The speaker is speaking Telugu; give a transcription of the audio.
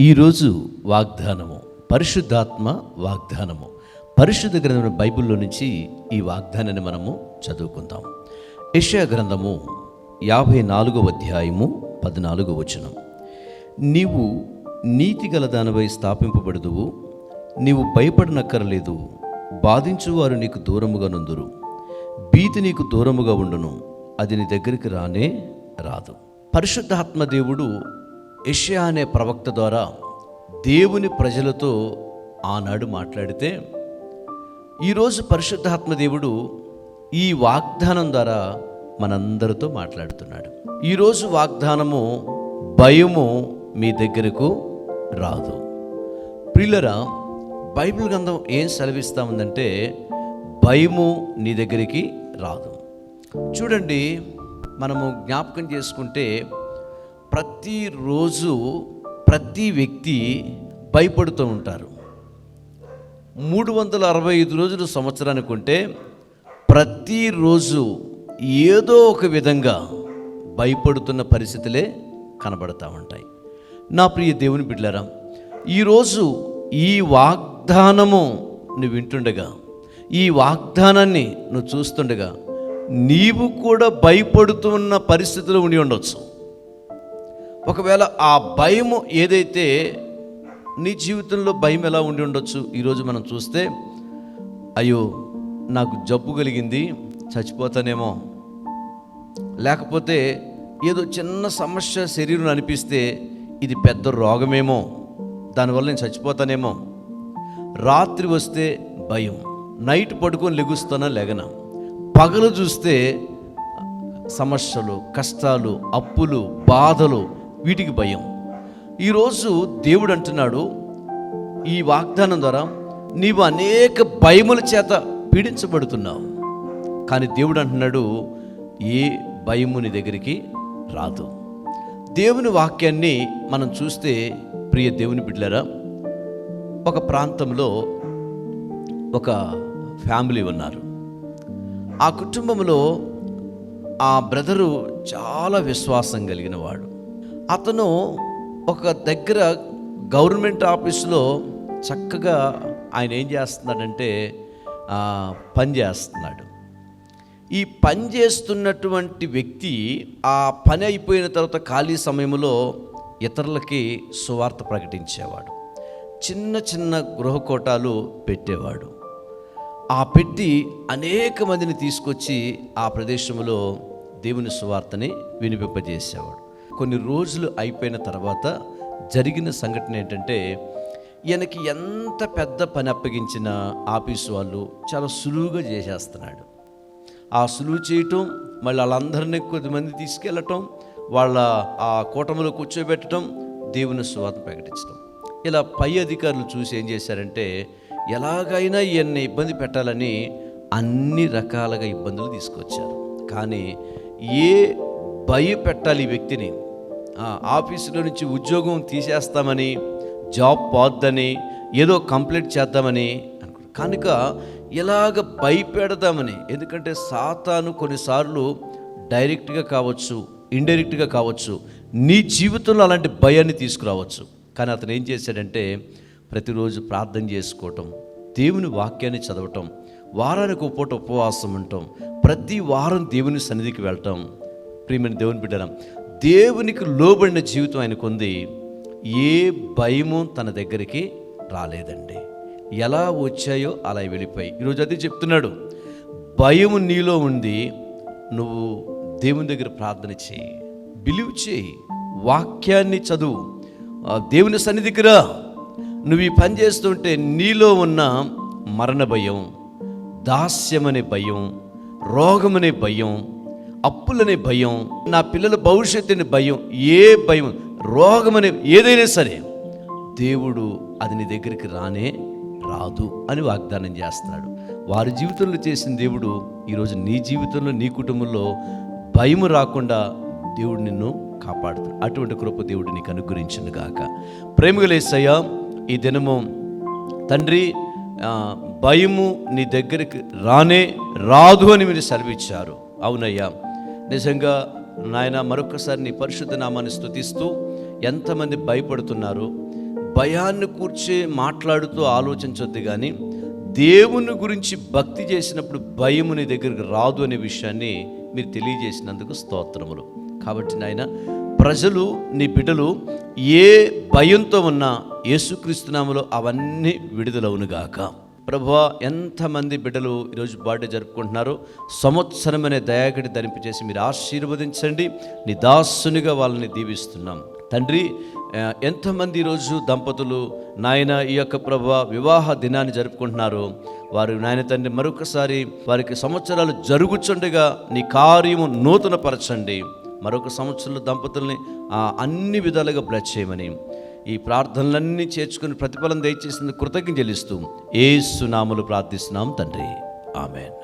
ఈరోజు వాగ్దానము పరిశుద్ధాత్మ వాగ్దానము. పరిశుద్ధ గ్రంథం బైబిల్లో నుంచి ఈ వాగ్దానాన్ని మనము చదువుకుందాం యషయా గ్రంథము యాభై నాలుగవ అధ్యాయము పద్నాలుగో వచనం. నీవు నీతి గల దానిపై స్థాపింపబడదువు నీవు భయపడనక్కరలేదు బాధించువారు నీకు దూరముగా నుందురు. భీతి నీకు దూరముగా ఉండును అది నీ దగ్గరికి రానే రాదు. పరిశుద్ధాత్మ దేవుడు యెషయా అనే ప్రవక్త ద్వారా దేవుని ప్రజలతో ఆనాడు మాట్లాడితే ఈరోజు పరిశుద్ధాత్మ దేవుడు ఈ వాగ్దానం ద్వారా మనందరితో మాట్లాడుతున్నాడు. ఈరోజు వాగ్దానము భయము మీ దగ్గరకు రాదు. ప్రిల్లరా బైబిల్ గ్రంథం ఏం సెలవిస్తా ఉందంటే భయము నీ దగ్గరికి రాదు. చూడండి మనము జ్ఞాపకం చేసుకుంటే ప్రతిరోజు ప్రతి వ్యక్తి భయపడుతూ ఉంటారు. మూడు వందల అరవై ఐదు రోజులు సంవత్సరానికి ఉంటే ప్రతిరోజు ఏదో ఒక విధంగా భయపడుతున్న పరిస్థితులే కనబడతా ఉంటాయి. నా ప్రియ దేవుని బిడ్డలారా ఈరోజు ఈ వాగ్దానము నువ్వు వింటుండగా ఈ వాగ్దానాన్ని నువ్వు చూస్తుండగా నీవు కూడా భయపడుతున్న పరిస్థితిలో ఉండి ఉండొచ్చు. ఒకవేళ ఆ భయము ఏదైతే నీ జీవితంలో భయం ఎలా ఉండి ఉండొచ్చు ఈరోజు మనం చూస్తే అయ్యో నాకు జబ్బు కలిగింది చచ్చిపోతానేమో. లేకపోతే ఏదో చిన్న సమస్య శరీరం అనిపిస్తే ఇది పెద్ద రోగమేమో దానివల్ల నేను చచ్చిపోతానేమో. రాత్రి వస్తే భయం నైట్ పడుకొని లెగుస్తానా లెగన? పగలు చూస్తే సమస్యలు కష్టాలు అప్పులు బాధలు వీటికి భయం. ఈరోజు దేవుడు అంటున్నాడు ఈ వాగ్దానం ద్వారా నీవు అనేక భయముల చేత పీడించబడుతున్నావు. కానీ దేవుడు అంటున్నాడు ఏ భయము నీ దగ్గరికి రాదు. దేవుని వాక్యాన్ని మనం చూస్తే ప్రియ దేవుని బిడ్డలరా ఒక ప్రాంతంలో ఒక ఫ్యామిలీ ఉన్నారు. ఆ కుటుంబంలో ఆ బ్రదరు చాలా విశ్వాసం కలిగిన వాడు అతను ఒక దగ్గర గవర్నమెంట్ ఆఫీసులో చక్కగా ఆయన ఏం చేస్తున్నాడంటే పని చేస్తున్నాడు. ఈ పని చేస్తున్నటువంటి వ్యక్తి ఆ పని అయిపోయిన తర్వాత ఖాళీ సమయంలో ఇతరులకి సువార్త ప్రకటించేవాడు. చిన్న చిన్న గృహకోటాలు పెట్టేవాడు. ఆ పెట్టి అనేక మందిని తీసుకొచ్చి ఆ ప్రదేశంలో దేవుని సువార్తని వినిపింపజేసేవాడు. కొన్ని రోజులు అయిపోయిన తర్వాత జరిగిన సంఘటన ఏంటంటే ఈయనకి ఎంత పెద్ద పని అప్పగించిన ఆఫీస్ వాళ్ళు చాలా సులువుగా చేసేస్తున్నాడు. ఆ సులువు చేయటం మళ్ళీ వాళ్ళందరినీ కొద్దిమంది తీసుకెళ్ళటం వాళ్ళ ఆ కూటమిలో కూర్చోబెట్టడం దేవుని స్వాత ప్రకటించడం ఇలా పై అధికారులు చూసి ఏం చేశారంటే ఎలాగైనా ఈయన్ని ఇబ్బంది పెట్టాలని అన్ని రకాలుగా ఇబ్బందులు తీసుకొచ్చారు. కానీ ఏ భయపెట్టాలి ఈ వ్యక్తిని? ఆఫీసులో నుంచి ఉద్యోగం తీసేస్తామని జాబ్ పోద్దని ఏదో కంప్లీట్ చేద్దామని అనుకున్నాడు కనుక ఇలాగ భయపెడదామని ఎందుకంటే సాతాను కొన్నిసార్లు డైరెక్ట్గా కావచ్చు ఇండైరెక్ట్గా కావచ్చు నీ జీవితంలో అలాంటి భయాన్ని తీసుకురావచ్చు. కానీ అతను ఏం చేశాడంటే ప్రతిరోజు ప్రార్థన చేసుకోవటం దేవుని వాక్యాన్ని చదవటం వారానికి ఒక పూట ఉపవాసం ఉండటం ప్రతి వారం దేవుని సన్నిధికి వెళ్ళటం. ప్రియమైన దేవుని బిడ్డలం దేవునికి లోబడిన జీవితం ఆయనకు ఉంది ఏ భయము తన దగ్గరికి రాలేదండి. ఎలా వచ్చాయో అలా వెళ్ళిపోయి. ఈరోజు అది చెప్తున్నాడు. భయము నీలో ఉంది. నువ్వు దేవుని దగ్గర ప్రార్థన చేయి. బిలీవ్ చేయి. వాక్యాన్ని చదువు. ఆ దేవుని సన్నిధికిరా నువ్వు ఈ పని చేస్తుంటే నీలో ఉన్న మరణ భయం దాస్యమనే భయం రోగమనే భయం అప్పులనే భయం నా పిల్లల భవిష్యత్తుని భయం ఏ భయం రోగమని ఏదైనా సరే. దేవుడు అది నీ దగ్గరికి రానే రాదు అని వాగ్దానం చేస్తున్నాడు వారి జీవితంలో చేసిన దేవుడు ఈరోజు నీ జీవితంలో నీ కుటుంబంలో భయం రాకుండా దేవుడు నిన్ను కాపాడుతాడు. అటువంటి కృప దేవుడు నీకు అనుగ్రహించును గాక. ప్రేమగలేసయ్యా ఈ దినము తండ్రి భయము నీ దగ్గరికి రానే రాదు అని మీరు సెలవిచ్చారు. అవునయ్యా. నిజంగా నాయన మరొకసారి నీ పరిశుద్ధ నామాన్ని స్థుతిస్తూ ఎంతమంది భయపడుతున్నారు భయాన్ని కూర్చే మాట్లాడుతూ ఆలోచించొద్దు కానీ దేవుని గురించి భక్తి చేసినప్పుడు భయము నీ దగ్గరికి రాదు అనే విషయాన్ని మీరు తెలియజేసినందుకు స్తోత్రములు. కాబట్టి నాయన ప్రజలు నీ బిడ్డలు ఏ భయంతో ఉన్నా యేసుక్రీస్తునామలో అవన్నీ విడుదలవునుగాక ప్రభువా ఎంతమంది బిడ్డలు ఈరోజు బర్త్డే జరుపుకుంటున్నారో? సంవత్సరం అనే దయాగడి ధరింపచేసి మీరు ఆశీర్వదించండి. నీ దాసునిగా వాళ్ళని దీవిస్తున్నాం. తండ్రి ఎంతమంది ఈరోజు దంపతులు నాయన ఈ యొక్క ప్రభు వివాహ దినాన్ని జరుపుకుంటున్నారు వారు నాయన తండ్రి మరొకసారి వారికి సంవత్సరాలు జరుగుచుండగా నీ కార్యము నూతనపరచండి. మరొక సంవత్సరంలో దంపతుల్ని అన్ని విధాలుగా బ్లెస్ చేయమని. ఈ ప్రార్థనలన్నీ చేర్చుకుని ప్రతిఫలం దయచేసింది కృతజ్ఞ చెల్లిస్తూ ఏ సునాములు ప్రార్థిస్తున్నాం తండ్రి. ఆమెన్.